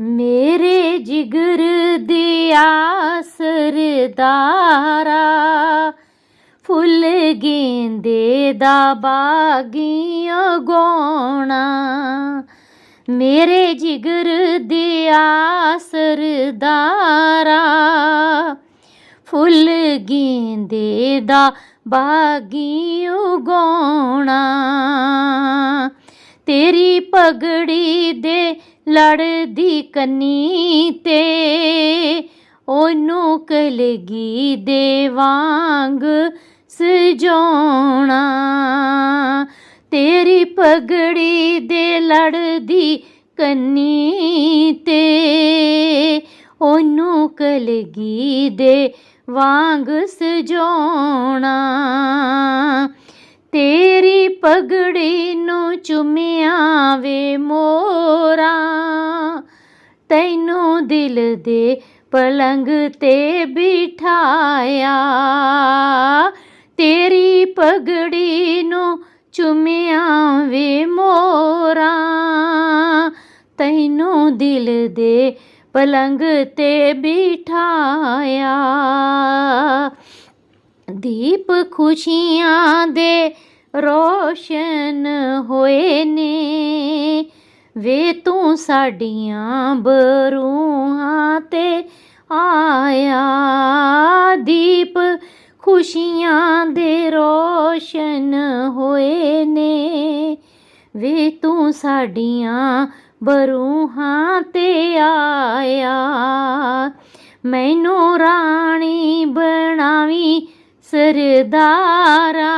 ਮੇਰੇ ਜਿਗਰ ਦਿਆ ਸਰਦਾਰਾ ਫੁੱਲ ਗੇਂਦੇ ਦਾ ਬਾਗੀਆਂ ਗੋਣਾ ਮੇਰੇ ਜਿਗਰ ਦਿਆ ਸਰਦਾਰਾ ਫੁੱਲ ਗੇਂਦੇ ਦਾ ਬਾਗੀ ਉਗਾਉਣਾ ਤੇਰੀ ਪਗੜੀ ਦੇ ਲੜਦੀ ਕੰਨੀ ਤੇ ਉਹਨੂੰ ਕਲਗੀ ਦੇ ਵਾਂਗ ਸਜਾਉਣਾ। ਤੇਰੀ ਪਗੜੀ ਦੇ ਲੜਦੀ ਕੰਨੀ ਤੇ ਉਹਨੂੰ ਕਲਗੀ ਦੇ ਵਾਂਗ ਸਜਾਉਣਾ। ਤੇਰੀ ਪਗੜੀ ਨੂੰ ਚੁੰਮਿਆ ਵੇ ਮੋਰਾ। ਤੈਨੂੰ ਦਿਲ ਦੇ ਪਲੰਗ ਤੇ ਬਿਠਾਇਆ। ਤੇਰੀ ਪਗੜੀ ਨੂੰ ਚੁੰਮਿਆ ਵੇ ਮੋਰਾ। ਤੈਨੂੰ ਦਿਲ ਦੇ ਪਲੰਗ ਤੇ ਬਿਠਾਇਆ। ਦੀਪ ਖੁਸ਼ੀਆਂ ਦੇ ਰੋਸ਼ਨ ਹੋਏ ਨੇ। ਵੇ ਤੂੰ ਸਾਡੀਆਂ ਬਰੂਹਾਂ ਤੇ ਆਇਆ। ਦੀਪ ਖੁਸ਼ੀਆਂ ਦੇ ਰੋਸ਼ਨ ਹੋਏ ਨੇ। ਵੇ ਤੂੰ ਸਾਡੀਆਂ ਬਰੂਹਾਂ ਤੇ ਆਇਆ। ਮੈਨੂੰ ਸਰਦਾਰਾ,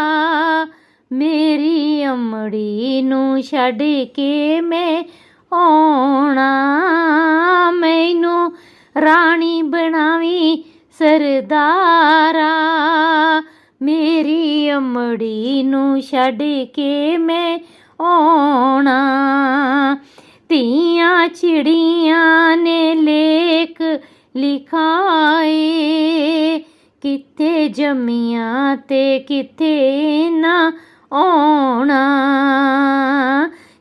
ਮੇਰੀ ਅਮੜੀ ਨੂੰ ਛੱਡ ਕੇ ਮੈਂ ਆਉਣਾ। ਮੈਨੂੰ ਰਾਣੀ ਬਣਾਵੀ ਸਰਦਾਰਾ, ਮੇਰੀ ਅਮੜੀ ਨੂੰ ਛੱਡ ਕੇ ਮੈਂ ਆਉਣਾ। ਧੀਆਂ ਚਿੜੀਆਂ ਨੇ ਲੇਖ ਲਿਖਾਏ ਕਿੱਥੇ ਜੰਮੀਆਂ ਤੇ ਕਿੱਥੇ ਨਾ ਆਉਣਾ?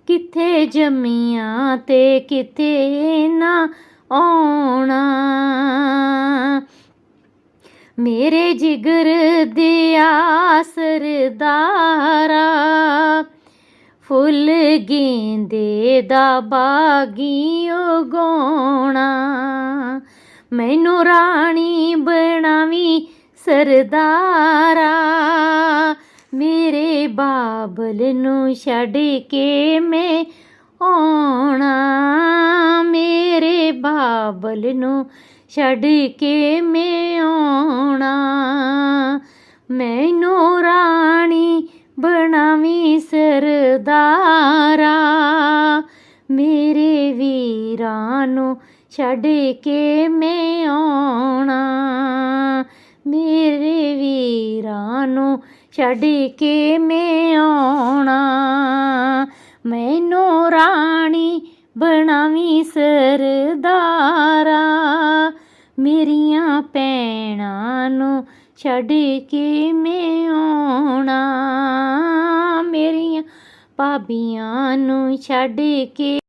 ਕਿੱਥੇ ਜੰਮੀਆਂ ਤੇ ਕਿੱਥੇ ਨਾ ਆਉਣਾ? ਮੇਰੇ ਜਿਗਰ ਦਿਆ ਸਰਦਾਰਾ ਫੁੱਲ ਗੇਂਦੇ ਦਾ ਬਾਗੀ ਉਗਾਉਣਾ। ਮੈਨੂੰ ਰਾਣੀ ਬਣਾਵੀ ਸਰਦਾਰਾ, ਮੇਰੇ ਬਾਬਲ ਨੂੰ ਛੱਡ ਕੇ ਮੈਂ ਆਉਣਾ। ਮੇਰੇ ਬਾਬਲ ਨੂੰ ਛੱਡ ਕੇ ਮੈਂ ਆਉਣਾ। ਮੈਨੂੰ ਰਾਣੀ ਬਣਾਵੀ ਸਰਦਾਰਾ, ਮੇਰੇ ਵੀਰਾਂ ਨੂੰ ਛੱਡ ਕੇ ਮੈਂ ਆਉਣਾ। ਛੱਡ ਕੇ ਮੈਂ ਆਉਣਾ। ਮੈਨੂੰ ਰਾਣੀ ਬਣਾਵੀ ਸਰਦਾਰਾ। ਮੇਰੀਆਂ ਭੈਣਾਂ ਨੂੰ ਛੱਡ ਕੇ ਮੈਂ ਆਉਣਾ। ਮੇਰੀਆਂ ਭਾਬੀਆਂ ਨੂੰ ਛੱਡ ਕੇ